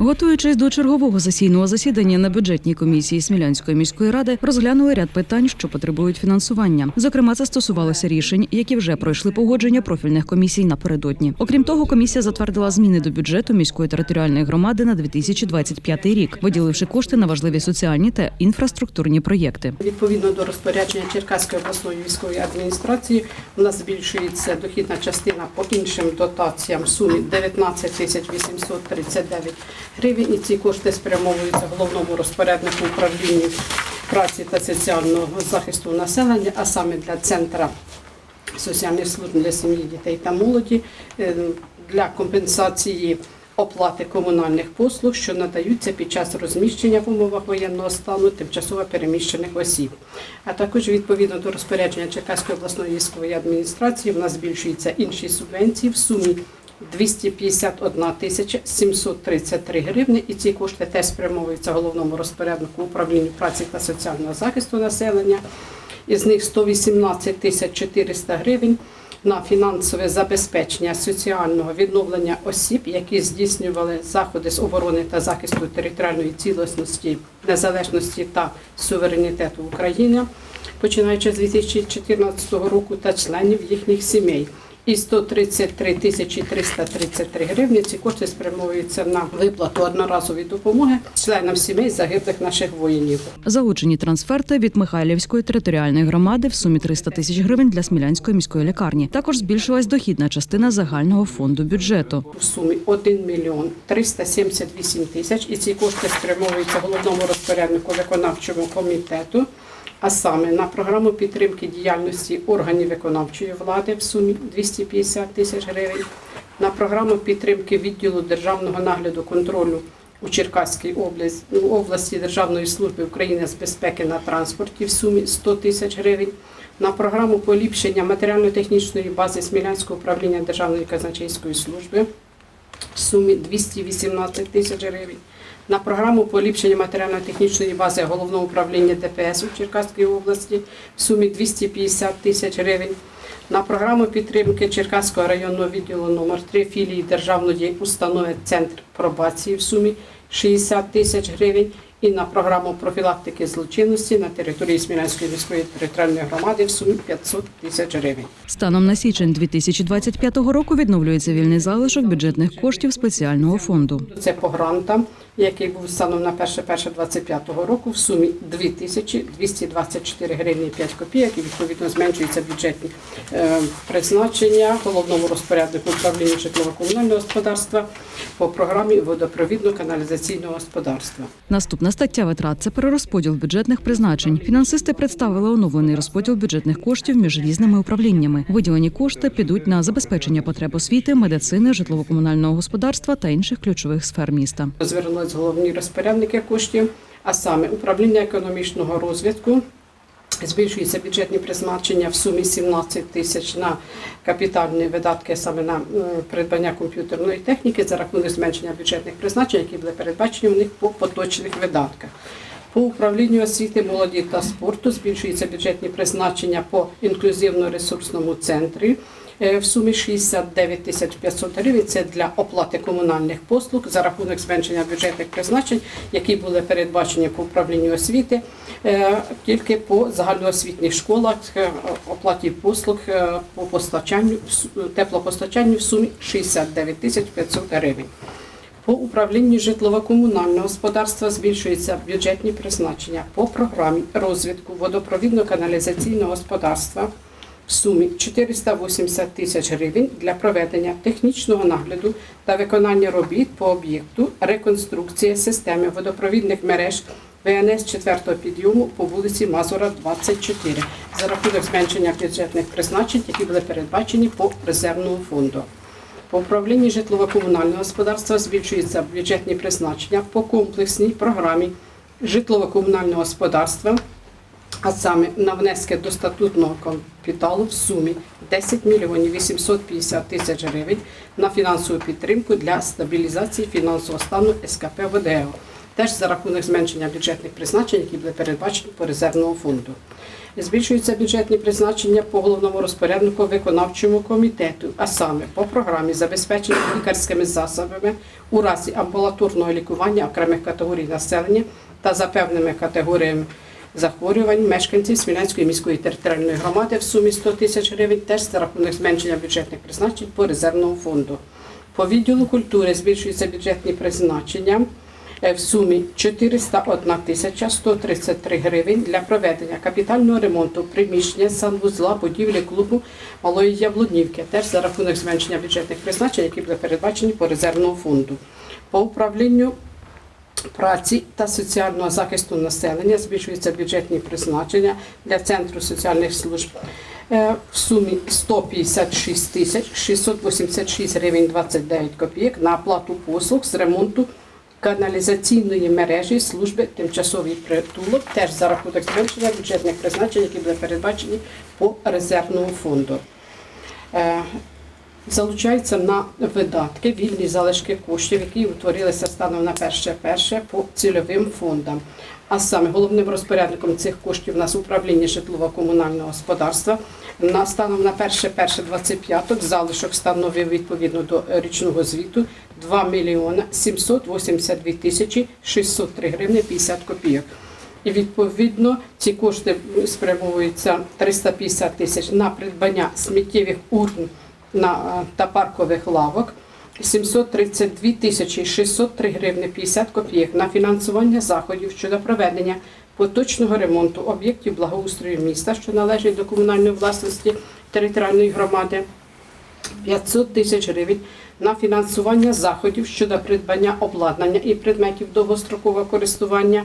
Готуючись до чергового сесійного засідання на бюджетній комісії Смілянської міської ради, розглянули ряд питань, що потребують фінансування. Зокрема, це стосувалося рішень, які вже пройшли погодження профільних комісій напередодні. Окрім того, комісія затвердила зміни до бюджету міської територіальної громади на 2025 рік, виділивши кошти на важливі соціальні та інфраструктурні проєкти. Відповідно до розпорядження Черкаської обласної військової адміністрації, у нас збільшується дохідна частина по іншим дотаціям в сумі 19 тисяч 839 гривень. І ці кошти спрямовуються головному розпоряднику управління праці та соціального захисту населення, а саме для центра соціальних служб для сім'ї, дітей та молоді е, для компенсації оплати комунальних послуг, що надаються під час розміщення в умовах воєнного стану тимчасово переміщених осіб. А також відповідно до розпорядження Черкаської обласної військової адміністрації в нас збільшуються інші субвенції в сумі 251 тисяча 733 гривни, і ці кошти теж спрямовуються головному розпоряднику управління праці та соціального захисту населення. Із них 118 тисяч 400 гривень на фінансове забезпечення соціального відновлення осіб, які здійснювали заходи з оборони та захисту територіальної цілісності, незалежності та суверенітету України, починаючи з 2014 року, та членів їхніх сімей. І 133 тисячі 333 гривні ці кошти спрямовуються на виплату одноразової допомоги членам сімей загиблих наших воїнів. Залучені трансферти від Михайлівської територіальної громади в сумі 300 тисяч гривень для Смілянської міської лікарні. Також збільшилась дохідна частина загального фонду бюджету. в сумі 1 мільйон 378 тисяч, і ці кошти спрямовуються головному розпоряднику виконавчого комітету, а саме на програму підтримки діяльності органів виконавчої влади в сумі 250 тисяч гривень, на програму підтримки відділу державного нагляду контролю у Черкаській області, Державної служби України з безпеки на транспорті в сумі 100 тисяч гривень, на програму поліпшення матеріально-технічної бази Смілянського управління Державної казначейської служби в сумі 218 тисяч гривень. На програму поліпшення матеріально-технічної бази головного управління ДПС у Черкаській області в сумі 250 тисяч гривень. На програму підтримки Черкаського районного відділу номер 3 філії державної установи Центр пробації в сумі 60 тисяч гривень. І на програму профілактики злочинності на території Смілянської міської територіальної громади в сумі 500 тисяч гривень. Станом на січень 2025 року відновлюється вільний залишок бюджетних коштів спеціального фонду. Це по грантам, який був станом на 1.1.25 року в сумі 2224 гривні 5 копійок і відповідно зменшуються бюджетні е, призначення головному розпоряднику управління житлово-комунального господарства по програмі водопровідно-каналізаційного господарства. Наступна стаття витрат це перерозподіл бюджетних призначень. Фінансисти представили оновлений розподіл бюджетних коштів між різними управліннями. Виділені кошти підуть на забезпечення потреб освіти, медицини, житлово-комунального господарства та інших ключових сфер міста. Звернулись головні розпорядники коштів, а саме управління економічного розвитку. Збільшуються бюджетні призначення в сумі 17 тисяч на капітальні видатки, саме на придбання комп'ютерної техніки за рахунок зменшення бюджетних призначень, які були передбачені у них по поточних видатках. По управлінню освіти, молоді та спорту збільшуються бюджетні призначення по інклюзивно-ресурсному центрі е, в сумі 69 тисяч 500 гривень. Це для оплати комунальних послуг за рахунок зменшення бюджетних призначень, які були передбачені по управлінню освіти, е, тільки по загальноосвітніх школах е, оплаті послуг по постачанню теплопостачанню в сумі 69 тисяч 500 гривень. По управлінню житлово-комунального господарства збільшуються бюджетні призначення по програмі розвитку водопровідно-каналізаційного господарства в сумі 480 тисяч гривень для проведення технічного нагляду та виконання робіт по об'єкту реконструкція системи водопровідних мереж ВНС 4 підйому по вулиці Мазура, 24 за рахунок зменшення бюджетних призначень, які були передбачені по резервному фонду. По управлінні житлово-комунального господарства збільшуються бюджетні призначення по комплексній програмі житлово-комунального господарства, а саме на внески до статутного капіталу в сумі 10 мільйонів 850 тисяч гривень на фінансову підтримку для стабілізації фінансового стану СКП ВДО. Теж за рахунок зменшення бюджетних призначень, які були передбачені по резервному фонду. Збільшуються бюджетні призначення по головному розпоряднику виконавчому комітету, а саме по програмі забезпечення лікарськими засобами у разі амбулаторного лікування окремих категорій населення та за певними категоріями захворювань мешканців Смілянської міської територіальної громади в сумі 100 тисяч гривень теж за рахунок зменшення бюджетних призначень по резервному фонду. По відділу культури збільшуються бюджетні призначення в сумі 401 тисяча 133 гривень для проведення капітального ремонту приміщення санвузла будівлі клубу Малої Яблунівки, теж за рахунок зменшення бюджетних призначень, які були передбачені по резервному фонду. По управлінню праці та соціального захисту населення збільшуються бюджетні призначення для центру соціальних служб е, в сумі 156 тисяч 686 гривень 29 копійок на оплату послуг з ремонту каналізаційної мережі служби тимчасовий притулок, теж за рахунок зменшення бюджетних призначень, які були передбачені по резервному фонду. Е, залучаються на видатки, вільні залишки коштів, які утворилися станом на перше перше по цільовим фондам. А саме головним розпорядником цих коштів у нас управління житлово-комунального господарства. На станом на перше перше 25 залишок становив відповідно до річного звіту 2 мільйона 782 тисячі 603 гривни 50 копійок. І відповідно ці кошти спрямовуються 350 тисяч на придбання сміттєвих урн на, е, та паркових лавок, 732 тисячі 603 гривни 50 копійок на фінансування заходів щодо проведення поточного ремонту об'єктів благоустрою міста, що належать до комунальної власності територіальної громади. 500 тисяч гривень на фінансування заходів щодо придбання обладнання і предметів довгострокового користування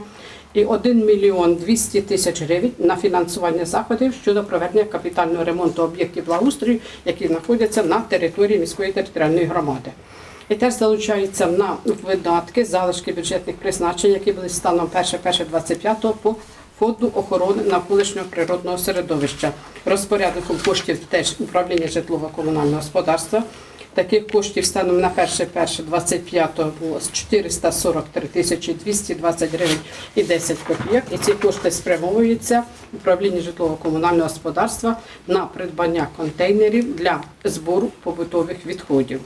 і 1 мільйон 200 тисяч гривень на фінансування заходів щодо проведення капітального ремонту об'єктів благоустрою, які знаходяться на території міської територіальної громади. І теж залучаються на видатки залишки бюджетних призначень, які були станом 1.1.25 по фонду охорони навколишнього природного середовища. Розпорядником коштів теж управління житлово-комунального господарства. Таких коштів станом на 1.1.25 було 443 тисячі 220 гривень і 10 копійок. І ці кошти спрямовуються управління житлово-комунального господарства на придбання контейнерів для збору побутових відходів.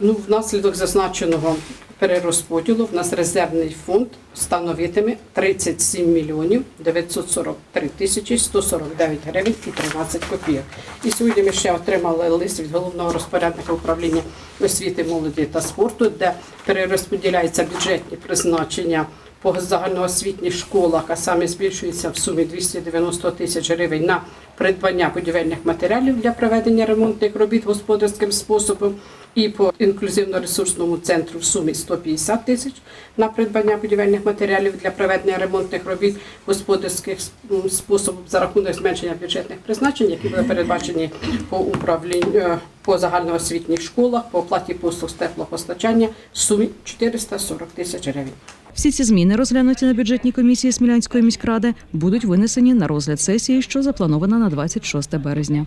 Ну, внаслідок зазначеного перерозподілу в нас резервний фонд становитиме 37 мільйонів 943 тисячі 149 гривень і 13 копійок. І сьогодні ми ще отримали лист від головного розпорядника управління освіти, молоді та спорту, де перерозподіляються бюджетні призначення по загальноосвітніх школах, а саме збільшується в сумі 290 тисяч гривень на придбання будівельних матеріалів для проведення ремонтних робіт господарським способом, і по інклюзивно-ресурсному центру в сумі 150 тисяч на придбання будівельних матеріалів для проведення ремонтних робіт господарських м, способів за рахунок зменшення бюджетних призначень, які були передбачені по управлінню е, по загальноосвітніх школах, по оплаті послуг з теплопостачання в сумі 440 тисяч гривень. Всі ці зміни, розглянуті на бюджетній комісії Смілянської міськради, будуть винесені на розгляд сесії, що запланована на 26 березня.